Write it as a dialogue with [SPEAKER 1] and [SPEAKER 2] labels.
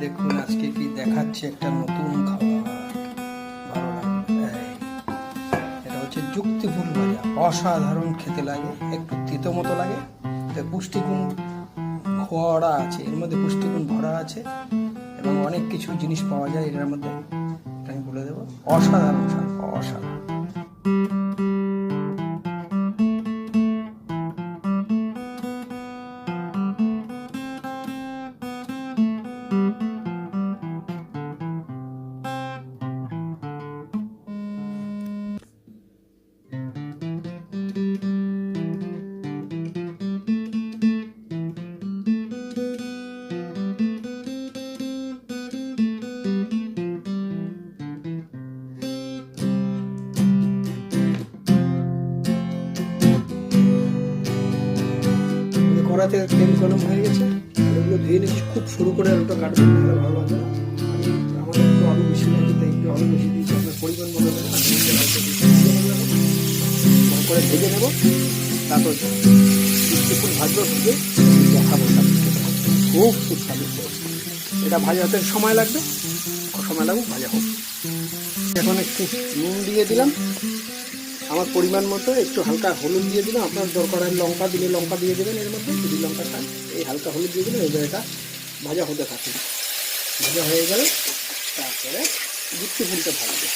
[SPEAKER 1] দেখুন আজকে কি দেখাচ্ছে একটা নতুন খাবার। এটা হচ্ছে যুক্তিফুল ভাজা। অসাধারণ খেতে লাগে, একটু তিতো মতো লাগে। পুষ্টিগুণ ভরা আছে। এর মধ্যে পুষ্টিগুণ ভরা আছে এবং অনেক কিছু জিনিস পাওয়া যায় এটার মধ্যে। আমি বলে দেবো। অসাধারণ অসাধারণ। কড়াতে তেল গরম হয়ে গেছে আলুগুলো ধুয়ে নিচ্ছি খুব শুরু করে আলুটা কাটবেন নাহলে ভালো লাগবে না আমি আমার একটু আলু বেশি লাগে, তাই একটু আলু বেশি দিয়েছি, আপনার পরিমাণ মতো। ভালো করে ভেজে নেব, তারপর কিছুক্ষণ ভাজবো, ভেজে দেখাবো খুব সুস্বাদু। এটা ভাজাতে সময় লাগবে, সময় লাগুক ভাজা হোক এখন একটু নুন দিয়ে দিলাম আমার পরিমাণ মতো একটু হালকা হলুদ দিয়ে দিলাম আপনার দরকার হয় লঙ্কা, দিলে লঙ্কা দিয়ে দেবেন এর মধ্যে, যদি লঙ্কা খান, এই হালকা হলুদ দিয়ে দিলে এবার এটা ভাজা হতে থাকে ভাজা হয়ে গেলে তারপরে যুক্তি ফুলটা ভাজবে